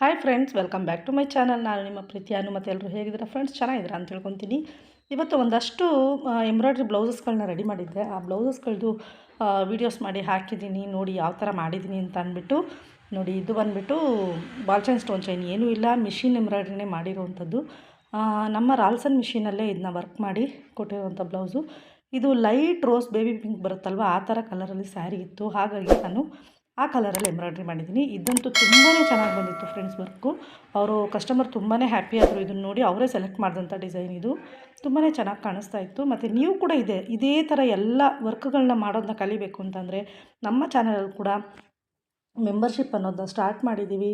Hi friends welcome back to my channel ನಾನು ನಿಮ್ಮ ಪ್ರೀತಿ ಮತ್ತು ಎಲ್ಲರೂ ಹೇಗಿದ್ದೀರಾ? ಫ್ರೆಂಡ್ಸ್ ಚೆನ್ನಾಗಿದ್ದೀರಾ ಅಂತ ತಿಳ್ಕೊತೀನಿ. ಇವತ್ತು ಒಂದಷ್ಟು ಎಂಬ್ರಾಯ್ಡ್ರಿ ಬ್ಲೌಸಸ್ಗಳನ್ನ ರೆಡಿ ಮಾಡಿದ್ದೆ. ಆ ಬ್ಲೌಸಸ್ಗಳದ್ದು ವೀಡಿಯೋಸ್ ಮಾಡಿ ಹಾಕಿದ್ದೀನಿ, ನೋಡಿ ಯಾವ ಥರ ಮಾಡಿದ್ದೀನಿ ಅಂತ ಅಂದ್ಬಿಟ್ಟು, ನೋಡಿ ಇದು ಬಂದುಬಿಟ್ಟು ಬಾಲ್ ಚೈನ್ ಸ್ಟೋನ್ ಚೈನ್ ಏನೂ ಇಲ್ಲ. ಮಿಷಿನ್ ಎಂಬ್ರಾಯ್ಡ್ರಿನೇ ಮಾಡಿರೋವಂಥದ್ದು. ನಮ್ಮ ರಾಲ್ಸನ್ ಮಿಷಿನಲ್ಲೇ ಇದನ್ನ ವರ್ಕ್ ಮಾಡಿ ಕೊಟ್ಟಿರುವಂಥ ಬ್ಲೌಸು. ಇದು ಲೈಟ್ ರೋಸ್ ಬೇಬಿ ಪಿಂಕ್ ಬರುತ್ತಲ್ವ? ಆ ಥರ ಕಲರಲ್ಲಿ ಸ್ಯಾರಿ ಇತ್ತು. ಹಾಗಾಗಿ ನಾನು ಆ ಕಲರಲ್ಲಿ ಎಂಬ್ರಾಯ್ಡ್ರಿ ಮಾಡಿದ್ದೀನಿ. ಇದಂತೂ ತುಂಬಾ ಚೆನ್ನಾಗಿ ಬಂದಿತ್ತು ಫ್ರೆಂಡ್ಸ್ ವರ್ಕು. ಅವರು ಕಸ್ಟಮರ್ ತುಂಬಾ ಹ್ಯಾಪಿ ಆದರು ಇದನ್ನು ನೋಡಿ ಅವರೇ ಸೆಲೆಕ್ಟ್ ಮಾಡಿದಂಥ ಡಿಸೈನ್ ಇದು. ತುಂಬಾ ಚೆನ್ನಾಗಿ ಕಾಣಿಸ್ತಾ ಇತ್ತು. ಮತ್ತು ನೀವು ಕೂಡ ಇದೆ, ಇದೇ ಥರ ಎಲ್ಲ ವರ್ಕ್ಗಳನ್ನ ಮಾಡೋದನ್ನ ಕಲಿಬೇಕು ಅಂತಂದರೆ ನಮ್ಮ ಚಾನಲಲ್ಲಿ ಕೂಡ ಮೆಂಬರ್ಶಿಪ್ ಅನ್ನೋದನ್ನ ಸ್ಟಾರ್ಟ್ ಮಾಡಿದ್ದೀವಿ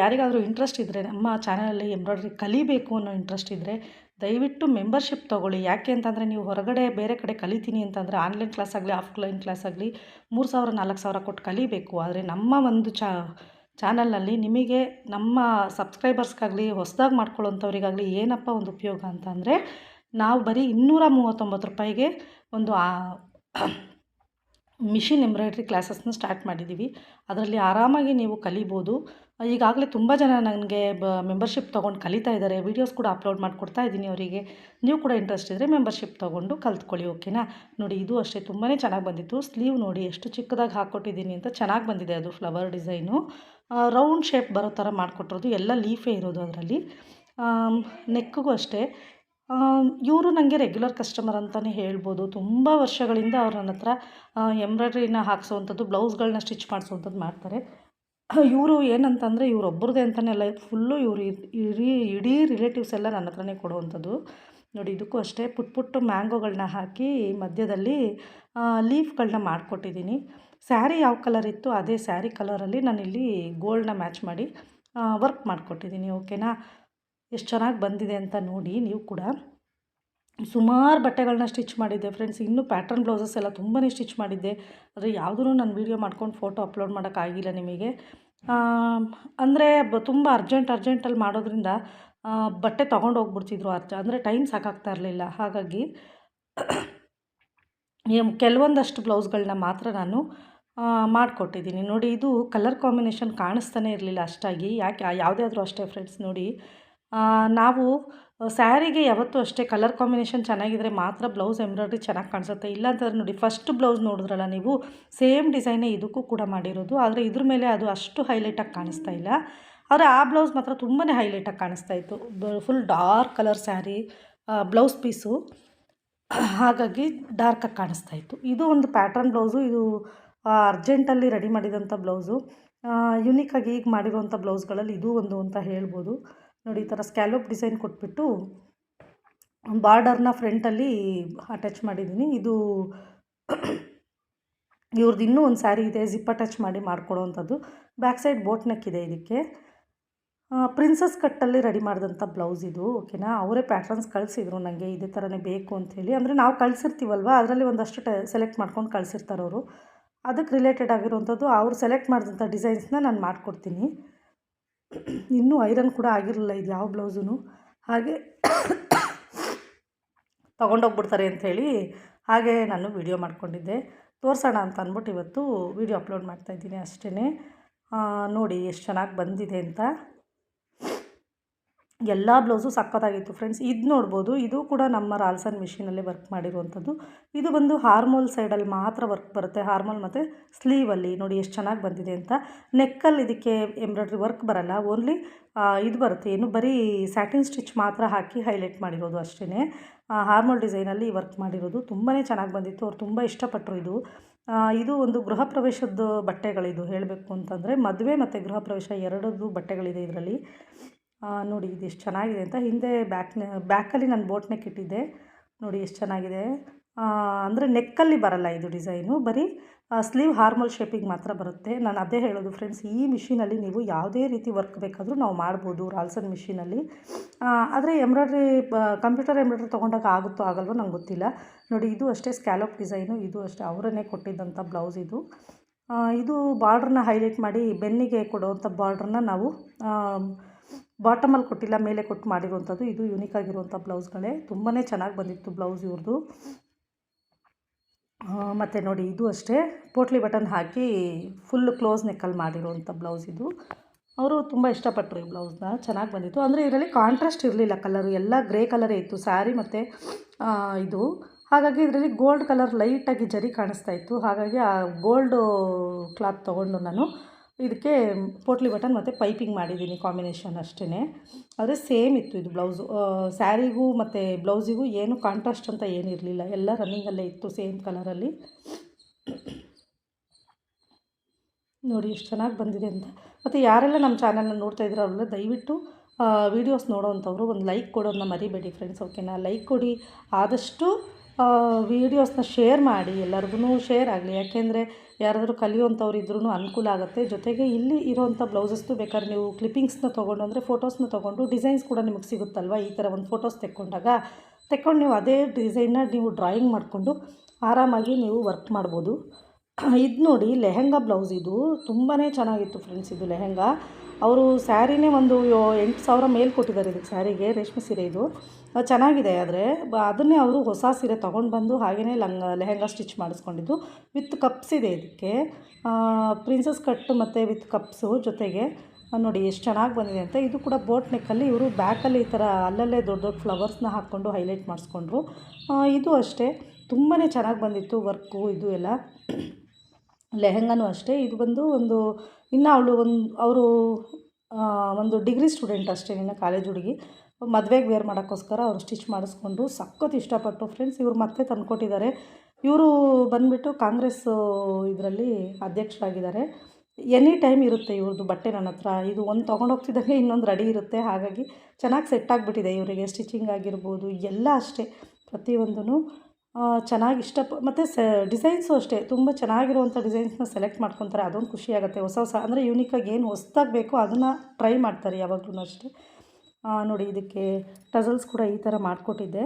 ಯಾರಿಗಾದರೂ ಇಂಟ್ರೆಸ್ಟ್ ಇದ್ದರೆ ನಮ್ಮ ಚಾನಲಲ್ಲಿ ಎಂಬ್ರಾಯ್ಡ್ರಿ ಕಲಿಬೇಕು ಅನ್ನೋ ಇಂಟ್ರೆಸ್ಟ್ ಇದ್ದರೆ ದಯವಿಟ್ಟು ಮೆಂಬರ್ಶಿಪ್ ತೊಗೊಳ್ಳಿ. ಯಾಕೆ ಅಂತಂದರೆ ನೀವು ಹೊರಗಡೆ ಬೇರೆ ಕಡೆ ಕಲಿತೀನಿ ಅಂತಂದರೆ ಆನ್ಲೈನ್ ಕ್ಲಾಸ್ ಆಗಲಿ, ಆಫ್ಲೈನ್ ಕ್ಲಾಸ್ ಆಗಲಿ ಮೂರು ಸಾವಿರ, ನಾಲ್ಕು ಸಾವಿರ ಕೊಟ್ಟು ಕಲಿಬೇಕು. ಆದರೆ ನಮ್ಮ ಒಂದು ಚಾ, ಚಾನಲ್ನಲ್ಲಿ ನಿಮಗೆ ನಮ್ಮ ಸಬ್ಸ್ಕ್ರೈಬರ್ಸ್ಗಾಗಲಿ, ಹೊಸದಾಗಿ ಮಾಡ್ಕೊಳ್ಳೋಂಥವ್ರಿಗಾಗಲಿ ಏನಪ್ಪ ಒಂದು ಉಪಯೋಗ ಅಂತಂದರೆ ನಾವು ಬರೀ ಇನ್ನೂರ ಮೂವತ್ತೊಂಬತ್ತು ರೂಪಾಯಿಗೆ ಒಂದು ಮಿಷಿನ್ ಎಂಬ್ರಾಯ್ಡ್ರಿ ಕ್ಲಾಸಸ್ನ ಸ್ಟಾರ್ಟ್ ಮಾಡಿದ್ದೀವಿ. ಅದರಲ್ಲಿ ಆರಾಮಾಗಿ ನೀವು ಕಲಿಬೋದು. ಈಗಾಗಲೇ ತುಂಬ ಜನ ನನಗೆ ಬ, ಮೆಂಬರ್ಶಿಪ್ ತೊಗೊಂಡು ಕಲಿತಾ ಇದ್ದಾರೆ. ವೀಡಿಯೋಸ್ ಕೂಡ ಅಪ್ಲೋಡ್ ಮಾಡಿಕೊಡ್ತಾ ಇದ್ದೀನಿ ಅವರಿಗೆ. ನೀವು ಕೂಡ ಇಂಟ್ರೆಸ್ಟ್ ಇದ್ದರೆ ಮೆಂಬರ್ಶಿಪ್ ತೊಗೊಂಡು ಕಲ್ತ್ಕೊಳ್ಳಿ, ಓಕೆನಾ? ನೋಡಿ, ಇದು ಅಷ್ಟೇ ತುಂಬಾ ಚೆನ್ನಾಗಿ ಬಂದಿತ್ತು. ಸ್ಲೀವ್ ನೋಡಿ, ಎಷ್ಟು ಚಿಕ್ಕದಾಗಿ ಹಾಕ್ಕೊಟ್ಟಿದ್ದೀನಿ ಅಂತ ಚೆನ್ನಾಗಿ ಬಂದಿದೆ ಅದು ಫ್ಲವರ್ ಡಿಸೈನು. ರೌಂಡ್ ಶೇಪ್ ಬರೋ ಥರ ಮಾಡಿಕೊಟ್ಟಿರೋದು, ಎಲ್ಲ ಲೀಫೇ ಇರೋದು ಅದರಲ್ಲಿ. ನೆಕ್ಗೂ ಅಷ್ಟೇ. ಇವರು ನನಗೆ ರೆಗ್ಯುಲರ್ ಕಸ್ಟಮರ್ ಅಂತಲೇ ಹೇಳ್ಬೋದು. ತುಂಬ ವರ್ಷಗಳಿಂದ ಅವ್ರು ನನ್ನ ಹತ್ರ ಎಂಬ್ರಾಯ್ಡ್ರಿನ ಹಾಕ್ಸೋವಂಥದ್ದು ಬ್ಲೌಸ್ಗಳನ್ನ ಸ್ಟಿಚ್ ಮಾಡಿಸೋವಂಥದ್ದು ಮಾಡ್ತಾರೆ. ಇವರು ಏನಂತಂದರೆ ಇವರೊಬ್ಬರದೇ ಅಂತಲೇ ಅಲ್ಲ ಫುಲ್ಲು ಇವರು ಇಡೀ ಇಡೀ ರಿಲೇಟಿವ್ಸ್ ಎಲ್ಲ ನನ್ನ ಹತ್ರನೇ ಕೊಡುವಂಥದ್ದು. ನೋಡಿ, ಇದಕ್ಕೂ ಅಷ್ಟೇ, ಪುಟ್ ಪುಟ್ಟು ಮ್ಯಾಂಗೋಗಳನ್ನ ಹಾಕಿ ಮಧ್ಯದಲ್ಲಿ ಲೀಫ್ಗಳನ್ನ ಮಾಡಿಕೊಟ್ಟಿದ್ದೀನಿ. ಸ್ಯಾರಿ ಯಾವ ಕಲರ್ ಇತ್ತು ಅದೇ ಸ್ಯಾರಿ ಕಲರಲ್ಲಿ ನಾನಿಲ್ಲಿ ಗೋಲ್ಡ್ನ ಮ್ಯಾಚ್ ಮಾಡಿ ವರ್ಕ್ ಮಾಡಿಕೊಟ್ಟಿದ್ದೀನಿ ಓಕೆನಾ ಎಷ್ಟು ಚೆನ್ನಾಗಿ ಬಂದಿದೆ ಅಂತ ನೋಡಿ ನೀವು ಕೂಡ. ಸುಮಾರು ಬಟ್ಟೆಗಳನ್ನ ಸ್ಟಿಚ್ ಮಾಡಿದ್ದೆ ಫ್ರೆಂಡ್ಸ್. ಇನ್ನೂ ಪ್ಯಾಟ್ರನ್ ಬ್ಲೌಸಸ್ ಎಲ್ಲ ತುಂಬಾ ಸ್ಟಿಚ್ ಮಾಡಿದ್ದೆ. ಆದರೆ ಯಾವುದೂ ನಾನು ವೀಡಿಯೋ ಮಾಡ್ಕೊಂಡು ಫೋಟೋ ಅಪ್ಲೋಡ್ ಮಾಡೋಕ್ಕಾಗಿಲ್ಲ ನಿಮಗೆ. ಅಂದರೆ ತುಂಬ ಅರ್ಜೆಂಟ್ ಅರ್ಜೆಂಟಲ್ಲಿ ಮಾಡೋದ್ರಿಂದ ಬಟ್ಟೆ ತೊಗೊಂಡು ಹೋಗ್ಬಿಡ್ತಿದ್ರು ಅರ್ಜ, ಅಂದರೆ ಟೈಮ್ ಸಾಕಾಗ್ತಾ ಇರಲಿಲ್ಲ. ಹಾಗಾಗಿ ಕೆಲವೊಂದಷ್ಟು ಬ್ಲೌಸ್ಗಳನ್ನ ಮಾತ್ರ ನಾನು ಮಾಡಿಕೊಟ್ಟಿದ್ದೀನಿ. ನೋಡಿ, ಇದು ಕಲರ್ ಕಾಂಬಿನೇಷನ್ ಕಾಣಿಸ್ತಾನೆ ಇರಲಿಲ್ಲ ಅಷ್ಟಾಗಿ. ಯಾಕೆ ಯಾವುದೇ ಆದರೂ ಅಷ್ಟೇ ಫ್ರೆಂಡ್ಸ್, ನೋಡಿ. ನಾವು ಸ್ಯಾರಿಗೆ ಯಾವತ್ತೂ ಅಷ್ಟೇ ಕಲರ್ ಕಾಂಬಿನೇಷನ್ ಚೆನ್ನಾಗಿದ್ರೆ ಮಾತ್ರ ಬ್ಲೌಸ್ ಎಂಬ್ರಾಯ್ಡ್ರಿ ಚೆನ್ನಾಗಿ ಕಾಣಿಸುತ್ತೆ. ಇಲ್ಲ ಅಂತಂದ್ರೆ ನೋಡಿ, ಫಸ್ಟ್ ಬ್ಲೌಸ್ ನೋಡಿದ್ರಲ್ಲ ನೀವು, ಸೇಮ್ ಡಿಸೈನೇ ಇದಕ್ಕೂ ಕೂಡ ಮಾಡಿರೋದು. ಆದರೆ ಇದ್ರ ಮೇಲೆ ಅದು ಅಷ್ಟು ಹೈಲೈಟಾಗಿ ಕಾಣಿಸ್ತಾ ಇಲ್ಲ. ಆದರೆ ಆ ಬ್ಲೌಸ್ ಮಾತ್ರ ತುಂಬಾ ಹೈಲೈಟಾಗಿ ಕಾಣಿಸ್ತಾ ಇತ್ತು. Full dark colour sari blouse piece. ಹಾಗಾಗಿ ಡಾರ್ಕಾಗಿ ಕಾಣಿಸ್ತಾ ಇತ್ತು. ಇದು ಒಂದು ಪ್ಯಾಟ್ರನ್ ಬ್ಲೌಸು. ಇದು ಅರ್ಜೆಂಟಲ್ಲಿ ರೆಡಿ ಮಾಡಿದಂಥ ಬ್ಲೌಸು. ಯುನೀಕಾಗಿ ಈಗ ಮಾಡಿರುವಂಥ ಬ್ಲೌಸ್ಗಳಲ್ಲಿ ಇದು ಒಂದು ಅಂತ ಹೇಳ್ಬೋದು. ನೋಡಿ, ಈ ಥರ ಸ್ಕ್ಯಾಲೋಪ್ ಡಿಸೈನ್ ಕೊಟ್ಬಿಟ್ಟು ಬಾರ್ಡರ್ನ ಫ್ರಂಟಲ್ಲಿ ಅಟ್ಯಾಚ್ ಮಾಡಿದ್ದೀನಿ. ಇದು ಇವ್ರದ್ದು ಇನ್ನೂ ಒಂದು ಸ್ಯಾರಿ ಇದೆ ಜಿಪ್ ಅಟ್ಯಾಚ್ ಮಾಡಿ ಮಾಡ್ಕೊಡೋವಂಥದ್ದು. ಬ್ಯಾಕ್ ಸೈಡ್ ಬೋಟ್ ನೆಕ್ ಇದೆ ಇದಕ್ಕೆ. ಪ್ರಿನ್ಸಸ್ ಕಟ್ಟಲ್ಲಿ ರೆಡಿ ಮಾಡಿದಂಥ ಬ್ಲೌಸ್ ಇದು ಓಕೆನಾ ಅವರೇ ಪ್ಯಾಟ್ರನ್ಸ್ ಕಳಿಸಿದ್ರು ನನಗೆ ಇದೇ ಥರನೇ ಬೇಕು ಅಂಥೇಳಿ ಅಂದರೆ ನಾವು ಕಳಿಸಿರ್ತೀವಲ್ವ? ಅದರಲ್ಲಿ ಒಂದಷ್ಟು ಟೆ ಸೆಲೆಕ್ಟ್ ಮಾಡ್ಕೊಂಡು ಕಳಿಸಿರ್ತಾರೆ ಅವರು ಅದಕ್ಕೆ ರಿಲೇಟೆಡ್ ಆಗಿರುವಂಥದ್ದು, ಅವ್ರು ಸೆಲೆಕ್ಟ್ ಮಾಡಿದಂಥ ಡಿಸೈನ್ಸ್ನ ನಾನು ಮಾಡಿಕೊಡ್ತೀನಿ. ಇನ್ನೂ ಐರನ್ ಕೂಡ ಆಗಿರಲಿಲ್ಲ ಇದು ಯಾವ ಬ್ಲೌಸೂ ಹಾಗೆ ತೊಗೊಂಡೋಗ್ಬಿಡ್ತಾರೆ ಅಂಥೇಳಿ ಹಾಗೆ ನಾನು ವಿಡಿಯೋ ಮಾಡ್ಕೊಂಡಿದ್ದೆ. ತೋರಿಸೋಣ ಅಂತ ಅಂದ್ಬಿಟ್ಟು ಇವತ್ತು ವಿಡಿಯೋ ಅಪ್ಲೋಡ್ ಮಾಡ್ತಾಯಿದ್ದೀನಿ ಅಷ್ಟೇ ನೋಡಿ ಎಷ್ಟು ಚೆನ್ನಾಗಿ ಬಂದಿದೆ ಅಂತ. ಎಲ್ಲ ಬ್ಲೌಸು ಸಕ್ಕತ್ತಾಗಿತ್ತು ಫ್ರೆಂಡ್ಸ್ ಇದು ನೋಡ್ಬೋದು, ಇದು ಕೂಡ ನಮ್ಮ ರಾಲ್ಸನ್ ಮಿಷಿನಲ್ಲೇ ವರ್ಕ್ ಮಾಡಿರುವಂಥದ್ದು. ಇದು ಬಂದು ಹಾರ್ಮೋಲ್ ಸೈಡಲ್ಲಿ ಮಾತ್ರ ವರ್ಕ್ ಬರುತ್ತೆ. ಹಾರ್ಮೋಲ್ ಮತ್ತು ಸ್ಲೀವಲ್ಲಿ ನೋಡಿ ಎಷ್ಟು ಚೆನ್ನಾಗಿ ಬಂದಿದೆ ಅಂತ. ನೆಕ್ಕಲ್ಲಿ ಇದಕ್ಕೆ ಎಂಬ್ರಾಯ್ಡ್ರಿ ವರ್ಕ್ ಬರಲ್ಲ. ಓನ್ಲಿ ಇದು ಬರುತ್ತೆ. ಏನು ಬರೀ ಸ್ಯಾಟಿನ್ ಸ್ಟಿಚ್ ಮಾತ್ರ ಹಾಕಿ ಹೈಲೈಟ್ ಮಾಡಿರೋದು ಅಷ್ಟೇ ಹಾರ್ಮೋಲ್ ಡಿಸೈನಲ್ಲಿ ವರ್ಕ್ ಮಾಡಿರೋದು. ತುಂಬಾ ಚೆನ್ನಾಗಿ ಬಂದಿತ್ತು. ಅವ್ರು ತುಂಬ ಇಷ್ಟಪಟ್ಟರು ಇದು. ಇದು ಒಂದು ಗೃಹ ಪ್ರವೇಶದ ಬಟ್ಟೆಗಳಿದು. ಹೇಳಬೇಕು ಅಂತಂದರೆ ಮದುವೆ ಮತ್ತು ಗೃಹ ಪ್ರವೇಶ ಎರಡದ್ದು ಬಟ್ಟೆಗಳಿದೆ ಇದರಲ್ಲಿ. ನೋಡಿ, ಇದು ಎಷ್ಟು ಚೆನ್ನಾಗಿದೆ ಅಂತ ಹಿಂದೆ ಬ್ಯಾಕ್ನ, ಬ್ಯಾಕಲ್ಲಿ ನಾನು ಬೋಟ್ ನೆಕ್ ಇಟ್ಟಿದ್ದೆ ನೋಡಿ, ಎಷ್ಟು ಚೆನ್ನಾಗಿದೆ. ಅಂದರೆ ನೆಕ್ಕಲ್ಲಿ ಬರಲ್ಲ ಇದು ಡಿಸೈನು. ಬರೀ ಸ್ಲೀವ್ ಹಾರ್ಮಲ್ ಶೇಪಿಗೆ ಮಾತ್ರ ಬರುತ್ತೆ. ನಾನು ಅದೇ ಹೇಳೋದು, ಫ್ರೆಂಡ್ಸ್, ಈ ಮಿಷಿನಲ್ಲಿ ನೀವು ಯಾವುದೇ ರೀತಿ ವರ್ಕ್ ಬೇಕಾದರೂ ನಾವು ಮಾಡ್ಬೋದು ರಾಲ್ಸನ್ ಮಿಷಿನಲ್ಲಿ. ಆದರೆ ಎಂಬ್ರಾಯ್ಡ್ರಿ ಕಂಪ್ಯೂಟರ್ ಎಂಬ್ರಾಯ್ಡ್ರಿ ತೊಗೊಂಡಾಗ ಆಗುತ್ತೋ ಆಗಲ್ವೋ ನಂಗೆ ಗೊತ್ತಿಲ್ಲ. ನೋಡಿ, ಇದು ಅಷ್ಟೇ ಸ್ಕ್ಯಾಲೋಪ್ ಡಿಸೈನು, ಇದು ಅಷ್ಟೇ ಅವರನ್ನೇ ಕೊಟ್ಟಿದ್ದಂಥ ಬ್ಲೌಸ್ ಇದು. ಇದು ಬಾರ್ಡ್ರನ್ನ ಹೈಲೈಟ್ ಮಾಡಿ ಬೆನ್ನಿಗೆ ಕೊಡುವಂಥ ಬಾರ್ಡ್ರನ್ನ ನಾವು ಬಾಟಮಲ್ಲಿ ಕೊಟ್ಟಿಲ್ಲ, ಮೇಲೆ ಕೊಟ್ಟು ಮಾಡಿರುವಂಥದ್ದು. ಇದು ಯುನೀಕ್ ಆಗಿರುವಂಥ ಬ್ಲೌಸ್ಗಳೇ ತುಂಬಾ ಚೆನ್ನಾಗಿ ಬಂದಿತ್ತು ಬ್ಲೌಸ್ ಇವ್ರದ್ದು ಮತ್ತು ನೋಡಿ, ಇದು ಅಷ್ಟೇ. ಪೋಟ್ಲಿ ಬಟನ್ ಹಾಕಿ ಫುಲ್ ಕ್ಲೋಸ್ ನೆಕ್ಕಲ್ಲಿ ಮಾಡಿರುವಂಥ ಬ್ಲೌಸ್ ಇದು. ಅವರು ತುಂಬ ಇಷ್ಟಪಟ್ಟರು ಈ ಬ್ಲೌಸ್ನ ಚೆನ್ನಾಗಿ ಬಂದಿತ್ತು. ಅಂದರೆ ಇದರಲ್ಲಿ ಕಾಂಟ್ರಾಸ್ಟ್ ಇರಲಿಲ್ಲ ಕಲರು ಎಲ್ಲ ಗ್ರೇ ಕಲರೇ ಇತ್ತು. ಸ್ಯಾರಿ ಮತ್ತು ಇದು. ಹಾಗಾಗಿ ಇದರಲ್ಲಿ ಗೋಲ್ಡ್ ಕಲರ್ ಲೈಟಾಗಿ ಜರಿ ಕಾಣಿಸ್ತಾ ಇತ್ತು. ಹಾಗಾಗಿ ಆ ಗೋಲ್ಡು ಕ್ಲಾತ್ ತೊಗೊಂಡು ನಾನು ಇದಕ್ಕೆ ಪೋಟ್ಲಿ ಬಟನ್ ಮತ್ತು ಪೈಪಿಂಗ್ ಮಾಡಿದ್ದೀನಿ ಕಾಂಬಿನೇಷನ್ ಅಷ್ಟೇ ಆದರೆ ಸೇಮ್ ಇತ್ತು ಇದು ಬ್ಲೌಸು. ಸ್ಯಾರಿಗೂ ಮತ್ತು ಬ್ಲೌಸಿಗೂ ಏನು ಕಾಂಟ್ರಾಸ್ಟ್ ಅಂತ ಏನಿರಲಿಲ್ಲ. ಎಲ್ಲ ರನ್ನಿಂಗಲ್ಲೇ ಇತ್ತು ಸೇಮ್ ಕಲರಲ್ಲಿ. ನೋಡಿ ಎಷ್ಟು ಚೆನ್ನಾಗಿ ಬಂದಿದೆ ಅಂತ. ಮತ್ತು ಯಾರೆಲ್ಲ ನಮ್ಮ ಚಾನಲ್ನ ನೋಡ್ತಾ ಇದ್ದೀರೋ ಅವರೆಲ್ಲ ದಯವಿಟ್ಟು ವೀಡಿಯೋಸ್ ನೋಡೋವಂಥವ್ರು ಒಂದು ಲೈಕ್ ಕೊಡೋದನ್ನ ಮರಿಬೇಡಿ ಫ್ರೆಂಡ್ಸ್ ಓಕೆನಾ ಲೈಕ್ ಕೊಡಿ. ಆದಷ್ಟು ವೀಡಿಯೋಸ್ನ ಶೇರ್ ಮಾಡಿ ಎಲ್ಲರಿಗೂ ಶೇರ್ ಆಗಲಿ. ಯಾಕೆಂದರೆ ಯಾರಾದರೂ ಕಲಿಯುವಂಥವ್ರು ಇದ್ರೂ ಅನುಕೂಲ ಆಗುತ್ತೆ. ಜೊತೆಗೆ ಇಲ್ಲಿ ಇರೋವಂಥ ಬ್ಲೌಸಸ್ದು ಬೇಕಾದ್ರೆ ನೀವು ಕ್ಲಿಪ್ಪಿಂಗ್ಸ್ನ ತೊಗೊಂಡು, ಅಂದರೆ ಫೋಟೋಸ್ನ ತೊಗೊಂಡು ಡಿಸೈನ್ಸ್ ಕೂಡ ನಿಮಗೆ ಸಿಗುತ್ತಲ್ವ? ಈ ಥರ ಒಂದು ಫೋಟೋಸ್ ತೆಕ್ಕೊಂಡಾಗ, ತೆಕ್ಕೊಂಡು ನೀವು ಅದೇ ಡಿಸೈನ್ನ ನೀವು ಡ್ರಾಯಿಂಗ್ ಮಾಡಿಕೊಂಡು ಆರಾಮಾಗಿ ನೀವು ವರ್ಕ್ ಮಾಡ್ಬೋದು. ಇದು ನೋಡಿ ಲೆಹೆಂಗಾ ಬ್ಲೌಸ್ ಇದು ತುಂಬಾ ಚೆನ್ನಾಗಿತ್ತು ಫ್ರೆಂಡ್ಸ್ ಇದು ಲೆಹೆಂಗಾ. ಅವರು ಸ್ಯಾರಿನೇ ಒಂದು ಎಂಟು ಸಾವಿರ ಮೇಲೆ ಕೊಟ್ಟಿದ್ದಾರೆ ಇದಕ್ಕೆ ಸ್ಯಾರಿಗೆ, ರೇಷ್ಮೆ ಸೀರೆ ಇದು. ಚೆನ್ನಾಗಿದೆ ಆದರೆ ಅದನ್ನೇ ಅವರು ಹೊಸ ಸೀರೆ ತೊಗೊಂಡು ಬಂದು ಹಾಗೆಯೇ ಲಂಗ, ಲೆಹೆಂಗಾ ಸ್ಟಿಚ್ ಮಾಡಿಸ್ಕೊಂಡಿದ್ದು ವಿತ್ ಕಪ್ಸ್ ಇದೆ ಇದಕ್ಕೆ. ಪ್ರಿನ್ಸಸ್ ಕಟ್ ಮತ್ತು ವಿತ್ ಕಪ್ಸು ಜೊತೆಗೆ ನೋಡಿ ಎಷ್ಟು ಚೆನ್ನಾಗಿ ಬಂದಿದೆ ಅಂತ. ಇದು ಕೂಡ ಬೋಟ್ ನೆಕ್ಕಲ್ಲಿ ಇವರು ಬ್ಯಾಕಲ್ಲಿ ಈ ಥರ ಅಲ್ಲಲ್ಲೇ ದೊಡ್ಡ ದೊಡ್ಡ ಫ್ಲವರ್ಸ್ನ ಹಾಕ್ಕೊಂಡು ಹೈಲೈಟ್ ಮಾಡಿಸ್ಕೊಂಡ್ರು. ಇದು ಅಷ್ಟೇ. ತುಂಬಾ ಚೆನ್ನಾಗಿ ಬಂದಿತ್ತು ವರ್ಕು, ಇದು ಎಲ್ಲ. ಲೆಹೆಂಗಾನೂ ಅಷ್ಟೇ, ಇದು ಬಂದು ಒಂದು, ಇನ್ನು ಅವಳು ಒಂದು, ಅವರು ಒಂದು ಡಿಗ್ರಿ ಸ್ಟೂಡೆಂಟ್ ಅಷ್ಟೇ ಇನ್ನು ಕಾಲೇಜ್ ಹುಡುಗಿ. ಮದುವೆಗೆ ವೇರ್ ಮಾಡೋಕ್ಕೋಸ್ಕರ ಅವ್ರು ಸ್ಟಿಚ್ ಮಾಡಿಸ್ಕೊಂಡು ಸಖತ್ ಇಷ್ಟಪಟ್ಟು ಫ್ರೆಂಡ್ಸ್ ಇವರು ಮತ್ತೆ ತಂದುಕೊಟ್ಟಿದ್ದಾರೆ. ಇವರು ಬಂದುಬಿಟ್ಟು ಕಾಂಗ್ರೆಸ್ ಇದರಲ್ಲಿ ಅಧ್ಯಕ್ಷರಾಗಿದ್ದಾರೆ. ಎನಿ ಟೈಮ್ ಇರುತ್ತೆ ಇವ್ರದ್ದು ಬಟ್ಟೆ ನನ್ನ ಹತ್ರ. ಇದು ಒಂದು ತೊಗೊಂಡೋಗ್ತಿದ್ದಂಗೆ ಇನ್ನೊಂದು ರೆಡಿ ಇರುತ್ತೆ. ಹಾಗಾಗಿ ಚೆನ್ನಾಗಿ ಸೆಟ್ ಆಗಿಬಿಟ್ಟಿದೆ. ಇವರಿಗೆ ಸ್ಟಿಚಿಂಗ್ ಆಗಿರ್ಬೋದು, ಎಲ್ಲ ಅಷ್ಟೇ. ಪ್ರತಿಯೊಂದೂ ಚೆನ್ನಾಗಿ ಇಷ್ಟ ಮತ್ತು ಸ, ಡಿಸೈನ್ಸು ಅಷ್ಟೇ. ತುಂಬ ಚೆನ್ನಾಗಿರುವಂಥ ಡಿಸೈನ್ಸ್ನ ಸೆಲೆಕ್ಟ್ ಮಾಡ್ಕೊತಾರೆ. ಅದೊಂದು ಖುಷಿ ಆಗುತ್ತೆ. ಹೊಸ ಹೊಸ, ಅಂದರೆ ಯೂನಿಕಾಗಿ ಏನು ಹೊಸ್ದಾಗಿ ಬೇಕೋ ಅದನ್ನು ಟ್ರೈ ಮಾಡ್ತಾರೆ ಯಾವಾಗಲೂ ಅಷ್ಟೇ. ನೋಡಿ ಇದಕ್ಕೆ ಟಸಲ್ಸ್ ಕೂಡ ಈ ಥರ ಮಾಡಿಕೊಟ್ಟಿದ್ದೆ.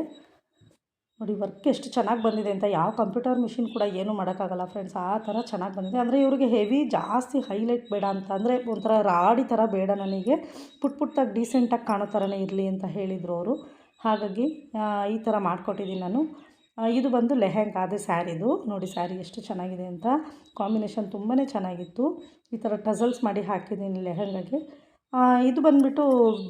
ನೋಡಿ ವರ್ಕ್ ಎಷ್ಟು ಚೆನ್ನಾಗಿ ಬಂದಿದೆ ಅಂತ. ಯಾವ ಕಂಪ್ಯೂಟರ್ ಮಿಷಿನ್ ಕೂಡ ಏನೂ ಮಾಡೋಕ್ಕಾಗಲ್ಲ ಫ್ರೆಂಡ್ಸ್. ಆ ಥರ ಚೆನ್ನಾಗಿ ಬಂದಿದೆ. ಅಂದರೆ ಇವ್ರಿಗೆ ಹೆವಿ ಜಾಸ್ತಿ ಹೈಲೈಟ್ ಬೇಡ ಅಂತ. ಅಂದರೆ ಒಂಥರ ರಾಡಿ ಥರ ಬೇಡ ನನಗೆ. ಪುಟ್ ಪುಟ್ಟಾಗಿ ಡೀಸೆಂಟಾಗಿ ಕಾಣೋ ಥರನೇ ಇರಲಿ ಅಂತ ಹೇಳಿದರು ಅವರು. ಹಾಗಾಗಿ ಈ ಥರ ಮಾಡಿಕೊಟ್ಟಿದ್ದೀನಿ ನಾನು. ಇದು ಬಂದು ಲೆಹೆಂಗಾ ಅದೇ ಸ್ಯಾರಿದು ನೋಡಿ ಸ್ಯಾರಿ ಎಷ್ಟು ಚೆನ್ನಾಗಿದೆ ಅಂತ. ಕಾಂಬಿನೇಷನ್ ತುಂಬಾ ಚೆನ್ನಾಗಿತ್ತು. ಈ ಥರ ಟಸಲ್ಸ್ ಮಾಡಿ ಹಾಕಿದ್ದೀನಿ ಲೆಹೆಂಗಾಗೆ. ಇದು ಬಂದುಬಿಟ್ಟು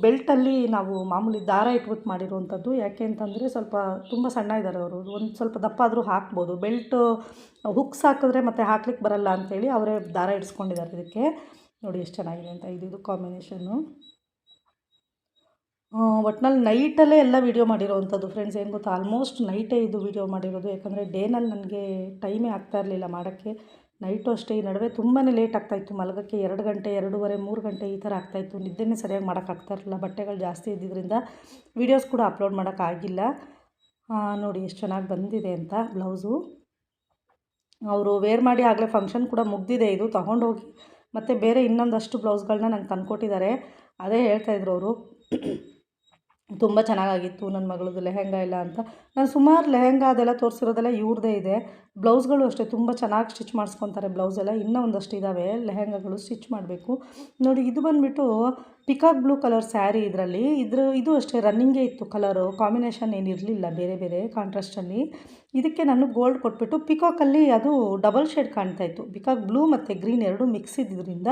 ಬೆಲ್ಟಲ್ಲಿ ನಾವು ಮಾಮೂಲಿ ದಾರ ಇಟ್ಬಿಟ್ಟು ಮಾಡಿರುವಂಥದ್ದು. ಯಾಕೆ ಅಂತಂದರೆ ಸ್ವಲ್ಪ ತುಂಬ ಸಣ್ಣ ಇದ್ದಾರೆ ಅವರು. ಒಂದು ಸ್ವಲ್ಪ ದಪ್ಪ ಆದರೂ ಹಾಕ್ಬೋದು. ಬೆಲ್ಟ್, ಹುಕ್ಸ್ ಹಾಕಿದ್ರೆ ಮತ್ತೆ ಹಾಕ್ಲಿಕ್ಕೆ ಬರಲ್ಲ ಅಂತೇಳಿ ಅವರೇ ದಾರ ಇಡ್ಸ್ಕೊಂಡಿದ್ದಾರೆ ಇದಕ್ಕೆ. ನೋಡಿ ಎಷ್ಟು ಚೆನ್ನಾಗಿದೆ ಅಂತ. ಇದು ಕಾಂಬಿನೇಷನ್ನು. ಒಟ್ನಲ್ಲಿ ನೈಟಲ್ಲೇ ಎಲ್ಲ ವೀಡಿಯೋ ಮಾಡಿರೋವಂಥದ್ದು ಫ್ರೆಂಡ್ಸ್ ಏನು ಗೊತ್ತಾ? ಆಲ್ಮೋಸ್ಟ್ ನೈಟೇ ಇದು ವೀಡಿಯೋ ಮಾಡಿರೋದು. ಯಾಕಂದರೆ ಡೇನಲ್ಲಿ ನನಗೆ ಟೈಮೇ ಆಗ್ತಾ ಇರಲಿಲ್ಲ ಮಾಡೋಕ್ಕೆ. ನೈಟು ಅಷ್ಟೇ, ಈ ನಡುವೆ ತುಂಬಾ ಲೇಟ್ ಆಗ್ತಾಯಿತ್ತು ಮಲಗೋಕ್ಕೆ ಎರಡು ಗಂಟೆ, ಎರಡೂವರೆ, ಮೂರು ಗಂಟೆ ಈ ಥರ ಆಗ್ತಾಯಿತ್ತು ನಿದ್ದೆನೇ ಸರಿಯಾಗಿ ಮಾಡೋಕ್ಕಾಗ್ತಾ ಇರಲಿಲ್ಲ. ಬಟ್ಟೆಗಳು ಜಾಸ್ತಿ ಇದ್ದಿದ್ದರಿಂದ ವೀಡಿಯೋಸ್ ಕೂಡ ಅಪ್ಲೋಡ್ ಮಾಡೋಕ್ಕಾಗಿಲ್ಲ ನೋಡಿ ಎಷ್ಟು ಚೆನ್ನಾಗಿ ಬಂದಿದೆ ಅಂತ ಬ್ಲೌಸು ಅವರು ವೇರ್ ಮಾಡಿ ಆಗಲೇ ಫಂಕ್ಷನ್ ಕೂಡ ಮುಗ್ದಿದೆ ಇದು. ತೊಗೊಂಡೋಗಿ ಮತ್ತು ಬೇರೆ ಇನ್ನೊಂದಷ್ಟು ಬ್ಲೌಸ್ಗಳನ್ನ ನಂಗೆ ತಂದುಕೊಟ್ಟಿದ್ದಾರೆ. ಅದೇ ಹೇಳ್ತಾಯಿದ್ರು ಅವರು. ತುಂಬ ಚೆನ್ನಾಗಾಗಿತ್ತು ನನ್ನ ಮಗಳದು ಲೆಹೆಂಗಾ ಎಲ್ಲ ಅಂತ. ನಾನು ಸುಮಾರು ಲೆಹೆಂಗಾ ಅದೆಲ್ಲ ತೋರಿಸಿರೋದೆಲ್ಲ ಇವ್ರದ್ದೇ ಇದೆ. ಬ್ಲೌಸ್ಗಳು ಅಷ್ಟೇ, ತುಂಬ ಚೆನ್ನಾಗಿ ಸ್ಟಿಚ್ ಮಾಡಿಸ್ಕೊತಾರೆ ಬ್ಲೌಸ್ ಎಲ್ಲ. ಇನ್ನೂ ಒಂದಷ್ಟು ಇದ್ದಾವೆ ಲೆಹೆಂಗಾಗಳು ಸ್ಟಿಚ್ ಮಾಡಬೇಕು. ನೋಡಿ, ಇದು ಬಂದುಬಿಟ್ಟು ಪಿಕಾಕ್ ಬ್ಲೂ ಕಲರ್ ಸ್ಯಾರಿ ಇದರಲ್ಲಿ. ಇದ್ರ, ಇದು ಅಷ್ಟೇ, ರನ್ನಿಂಗೇ ಇತ್ತು ಕಲರು, ಕಾಂಬಿನೇಷನ್ ಏನಿರಲಿಲ್ಲ ಬೇರೆ ಬೇರೆ ಕಾಂಟ್ರಾಸ್ಟಲ್ಲಿ. ಇದಕ್ಕೆ ನಾನು ಗೋಲ್ಡ್ ಕೊಟ್ಬಿಟ್ಟು ಪಿಕಾಕಲ್ಲಿ ಅದು ಡಬಲ್ ಶೇಡ್ ಕಾಣ್ತಾ ಇತ್ತು. ಪಿಕಾಕ್ ಬ್ಲೂ ಮತ್ತು ಗ್ರೀನ್ ಎರಡು ಮಿಕ್ಸ್ ಇದ್ದಿದ್ದರಿಂದ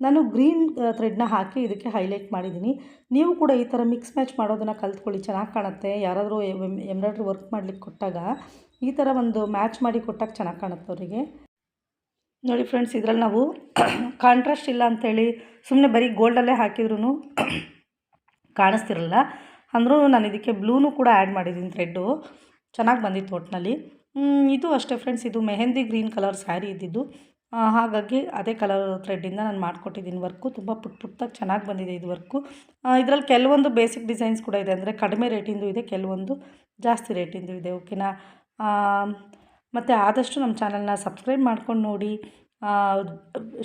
ನಾನು ಗ್ರೀನ್ ಥ್ರೆಡ್ನ ಹಾಕಿ ಇದಕ್ಕೆ ಹೈಲೈಟ್ ಮಾಡಿದ್ದೀನಿ. ನೀವು ಕೂಡ ಈ ಥರ ಮಿಕ್ಸ್ ಮ್ಯಾಚ್ ಮಾಡೋದನ್ನು ಕಲ್ತ್ಕೊಳ್ಳಿ, ಚೆನ್ನಾಗಿ ಕಾಣುತ್ತೆ. ಯಾರಾದರೂ ಎಂಬ್ರಾಯ್ಡ್ರಿ ವರ್ಕ್ ಮಾಡ್ಲಿಕ್ಕೆ ಕೊಟ್ಟಾಗ ಈ ಥರ ಒಂದು ಮ್ಯಾಚ್ ಮಾಡಿ ಕೊಟ್ಟಾಗ ಚೆನ್ನಾಗಿ ಕಾಣುತ್ತೆ ಅವರಿಗೆ. ನೋಡಿ ಫ್ರೆಂಡ್ಸ್ ಇದರಲ್ಲಿ ನಾವು ಕಾಂಟ್ರಾಸ್ಟ್ ಇಲ್ಲ ಅಂಥೇಳಿ ಸುಮ್ಮನೆ ಬರೀ ಗೋಲ್ಡಲ್ಲೇ ಹಾಕಿದ್ರೂ ಕಾಣಿಸ್ತಿರಲ್ಲ. ಅಂದರೂ ನಾನು ಇದಕ್ಕೆ ಬ್ಲೂನು ಕೂಡ ಆ್ಯಡ್ ಮಾಡಿದ್ದೀನಿ ಥ್ರೆಡ್ಡು ಚೆನ್ನಾಗಿ ಬಂದಿತ್ತು ಒಟ್ಟಿನಲ್ಲಿ ಇದು ಅಷ್ಟೇ ಫ್ರೆಂಡ್ಸ್ ಇದು ಮೆಹಂದಿ ಗ್ರೀನ್ ಕಲರ್ ಸ್ಯಾರಿ ಇದ್ದಿದ್ದು. ಹಾಗಾಗಿ ಅದೇ ಕಲರ್ ಥ್ರೆಡ್ಡಿಂದ ನಾನು ಮಾಡಿಕೊಟ್ಟಿದ್ದೀನಿ ವರ್ಕು ತುಂಬ ಪುಟ್ ಪುಟ್ಟಾಗಿ ಚೆನ್ನಾಗಿ ಬಂದಿದೆ ಇದು ವರ್ಕು ಇದರಲ್ಲಿ ಕೆಲವೊಂದು ಬೇಸಿಕ್ ಡಿಸೈನ್ಸ್ ಕೂಡ ಇದೆ. ಅಂದರೆ ಕಡಿಮೆ ರೇಟಿಂದು ಇದೆ ಕೆಲವೊಂದು ಜಾಸ್ತಿ ರೇಟಿಂದು ಇದೆ ಓಕೆನಾ ಮತ್ತು ಆದಷ್ಟು ನಮ್ಮ ಚಾನಲ್ನ ಸಬ್ಸ್ಕ್ರೈಬ್ ಮಾಡ್ಕೊಂಡು ನೋಡಿ.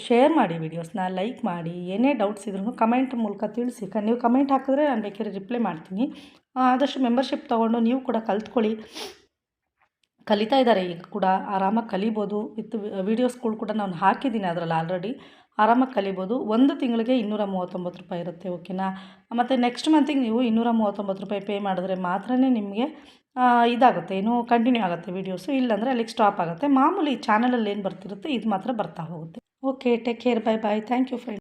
ಶೇರ್ ಮಾಡಿ ವೀಡಿಯೋಸ್ನ ಲೈಕ್ ಮಾಡಿ. ಏನೇ ಡೌಟ್ಸ್ ಇದ್ರೂ ಕಮೆಂಟ್ ಮೂಲಕ ತಿಳಿಸಿ. ನೀವು ಕಮೆಂಟ್ ಹಾಕಿದ್ರೆ ನಾನು ಬೇಕಾದ್ರೆ ರಿಪ್ಲೈ ಮಾಡ್ತೀನಿ. ಆದಷ್ಟು ಮೆಂಬರ್ಶಿಪ್ ತೊಗೊಂಡು ನೀವು ಕೂಡ ಕಲ್ತ್ಕೊಳ್ಳಿ. ಕಲಿತಾ ಇದ್ದಾರೆ ಈಗ ಕೂಡ. ಆರಾಮಾಗಿ ಕಲಿಬೋದು. ವಿತ್ ವೀಡಿಯೋಸ್ಗಳು ಕೂಡ ನಾನು ಹಾಕಿದ್ದೀನಿ ಅದರಲ್ಲಿ ಆಲ್ರೆಡಿ ಆರಾಮಾಗಿ ಕಲಿಬೋದು. ಒಂದು ತಿಂಗಳಿಗೆ ಇನ್ನೂರ ಮೂವತ್ತೊಂಬತ್ತು ರೂಪಾಯಿ ಇರುತ್ತೆ ಓಕೆನಾ ಮತ್ತು ನೆಕ್ಸ್ಟ್ ಮಂತಿಗೆ ನೀವು ಇನ್ನೂರ ಮೂವತ್ತೊಂಬತ್ತು ರೂಪಾಯಿ ಪೇ ಮಾಡಿದ್ರೆ ಮಾತ್ರ ನಿಮಗೆ ಇದಾಗುತ್ತೆ. ಏನು ಕಂಟಿನ್ಯೂ ಆಗುತ್ತೆ ವೀಡಿಯೋಸು ಇಲ್ಲಾಂದರೆ ಅಲ್ಲಿಗೆ ಸ್ಟಾಪ್ ಆಗುತ್ತೆ. ಮಾಮೂಲಿ ಚಾನಲಲ್ಲಿ ಏನು ಬರ್ತಿರುತ್ತೆ, ಇದು ಮಾತ್ರ ಬರ್ತಾ ಹೋಗುತ್ತೆ. Okay take care bye bye thank you friend